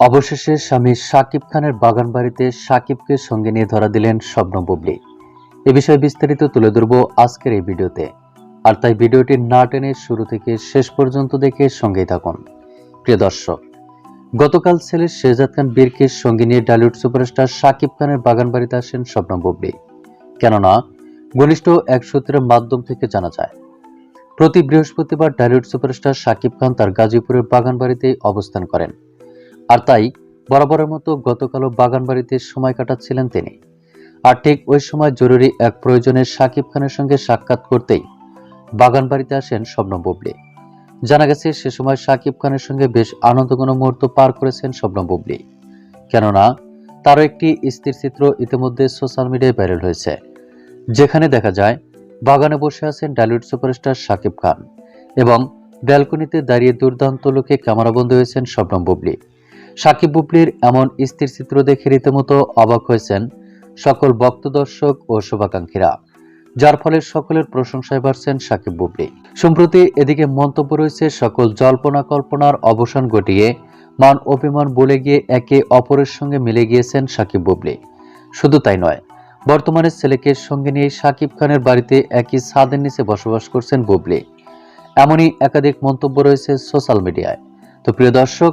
অবশেষে স্বামী সাকিব খানের বাগান বাড়িতে সাকিবকে সঙ্গে নিয়ে ধরা দিলেন স্বপ্ন বুবলি। এ বিষয়ে বিস্তারিত তুলে ধরব আজকের এই ভিডিওতে। আর তাই ভিডিওটি না টেনে শুরু থেকে শেষ পর্যন্ত দেখে সঙ্গেই থাকুন। প্রিয় দর্শক, গতকাল ছেলে শেহজাদ খান বীরকে সঙ্গে নিয়ে ডালিউড সুপারস্টার সাকিব খানের বাগান বাড়িতে আসেন স্বপ্ন বুবলি। কেননা, ঘনিষ্ঠ এক সূত্রের মাধ্যম থেকে জানা যায়, প্রতি বৃহস্পতিবার ডালিউড সুপারস্টার সাকিব খান তার গাজীপুরের বাগান বাড়িতে অবস্থান করেন। আর তাই বরাবরের মতো গতকালও বাগান বাড়িতে সময় কাটাচ্ছিলেন তিনি। আর ঠিক ওই সময় জরুরি এক প্রয়োজনে সাকিব খানের সঙ্গে সাক্ষাৎ করতেই বাগান বাড়িতে আসেন শবনম বুবলি। জানা গেছে সে সময় সাকিব খানের সঙ্গে বেশ আনন্দঘন মুহূর্ত পার করেছেন শবনম বুবলি। কেননা, তারও একটি স্থির চিত্র ইতিমধ্যে সোশ্যাল মিডিয়ায় ভাইরাল হয়েছে, যেখানে দেখা যায়, বাগানে বসে আছেন ডালিউড সুপারস্টার সাকিব খান এবং ব্যালকনিতে দাঁড়িয়ে দুর্দান্ত লোকে ক্যামেরাবন্দি হয়েছেন শবনম বুবলি। সাকিব বুবলির এমন স্থির চিত্র দেখে রীতিমতো অবাক হয়েছেন সকল ভক্ত দর্শক ও শুভাকাঙ্ক্ষীরা, যার ফলে সকলের প্রশংসায় বাড়ছেন সাকিব বুবলি সম্প্রতি এদিকে মন্তব্য রয়েছে, সকল জল্পনা কল্পনার অবসান ঘটিয়ে মান অভিমান বলে গিয়ে একে অপরের সঙ্গে মিলে গিয়েছেন সাকিব বুবলি শুধু তাই নয়, বর্তমানে ছেলেকে সঙ্গে নিয়ে সাকিব খানের বাড়িতে একই ছাদের নিচে বসবাস করছেন বুবলি এমনই একাধিক মন্তব্য রয়েছে সোশ্যাল মিডিয়ায়। তো প্রিয় দর্শক